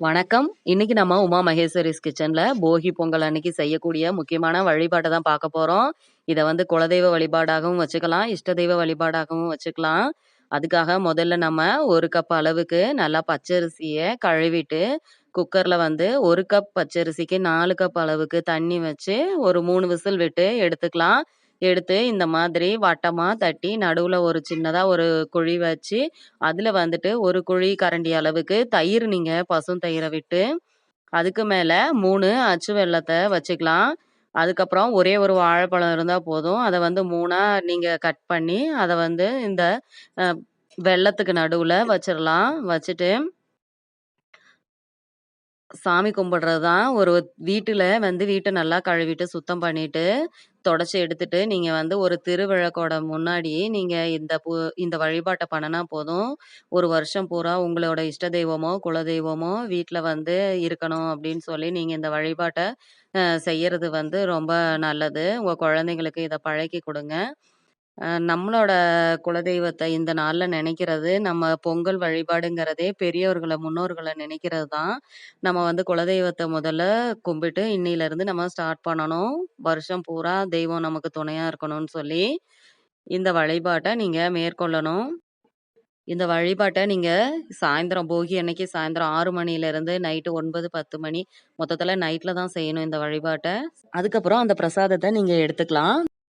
வணக்கம். இன்னைக்கு நம்ம உமா மகேஸ்வரிஸ் கிச்சன்ல போகி பொங்கல் அன்னைக்கு செய்யக்கூடிய முக்கியமான வழிபாட்டை தான் பார்க்க போறோம். இதை வந்து குலதெய்வ வழிபாடாகவும் வச்சுக்கலாம், இஷ்ட தெய்வ வழிபாடாகவும் வச்சுக்கலாம். அதுக்காக முதல்ல நம்ம ஒரு கப் அளவுக்கு நல்லா பச்சரிசியை கழுவிட்டு, குக்கர்ல வந்து ஒரு கப் பச்சரிசிக்கு நாலு கப் அளவுக்கு தண்ணி வச்சு, ஒரு மூணு விசில் விட்டு எடுத்துக்கலாம். எடுத்து இந்த மாதிரி வட்டமாக தட்டி, நடுவில் ஒரு சின்னதாக ஒரு குழி வச்சு, அதில் வந்துட்டு ஒரு குழி கரண்டி அளவுக்கு தயிர் நீங்கள் பசும் தயிரை விட்டு, அதுக்கு மேலே மூணு அச்சு வெள்ளத்தை வச்சுக்கலாம். அதுக்கப்புறம் ஒரே ஒரு வாழைப்பழம் இருந்தால் போதும். அதை வந்து மூணாக நீங்கள் கட் பண்ணி, அதை வந்து இந்த வெள்ளத்துக்கு வெல்லத்துக்கு வச்சிடலாம் வச்சுட்டு சாமி கும்பிடுறது தான். ஒரு வீட்டில் வந்து வீட்டை நல்லா கழுவிட்டு, சுத்தம் பண்ணிட்டு, தொடச்சி எடுத்துட்டு, நீங்கள் வந்து ஒரு திருவிழக்கோட முன்னாடி நீங்கள் இந்த பு இந்த வழிபாட்டை பண்ணுனா போதும். ஒரு வருஷம் பூரா உங்களோட இஷ்ட தெய்வமோ, குலதெய்வமோ வீட்டில் வந்து இருக்கணும் அப்படின்னு சொல்லி நீங்கள் இந்த வழிபாட்டை செய்யறது வந்து ரொம்ப நல்லது. உங்கள் குழந்தைங்களுக்கு இதை பழக்கி கொடுங்க அ நம்மளோட குலதெய்வத்த இந்த நாள்ல நினைக்கிறது, நம்ம பொங்கல் வழிபாடுங்கிறதே பெரியவர்கள, முன்னோர்கள நினைக்கிறது தான். நம்ம வந்து குலதெய்வத்த முதல்ல கும்பிட்டு, இன்னையிலருந்து நம்ம ஸ்டார்ட் பண்ணணும். வருஷம் பூரா தெய்வம் நமக்கு துணையா இருக்கணும்னு சொல்லி, இந்த வழிபாட்ட நீங்க மேற்கொள்ளணும். இந்த வழிபாட்ட நீங்க சாயந்தரம் போகி அன்னைக்கு சாயந்தரம் 6 மணியிலிருந்து நைட்டு 9, 10 மணி மொத்தத்தில் நைட்ல தான் செய்யணும் இந்த வழிபாட்ட. அதுக்கப்புறம் அந்த பிரசாதத்த நீங்க எடுத்துக்கலாம்.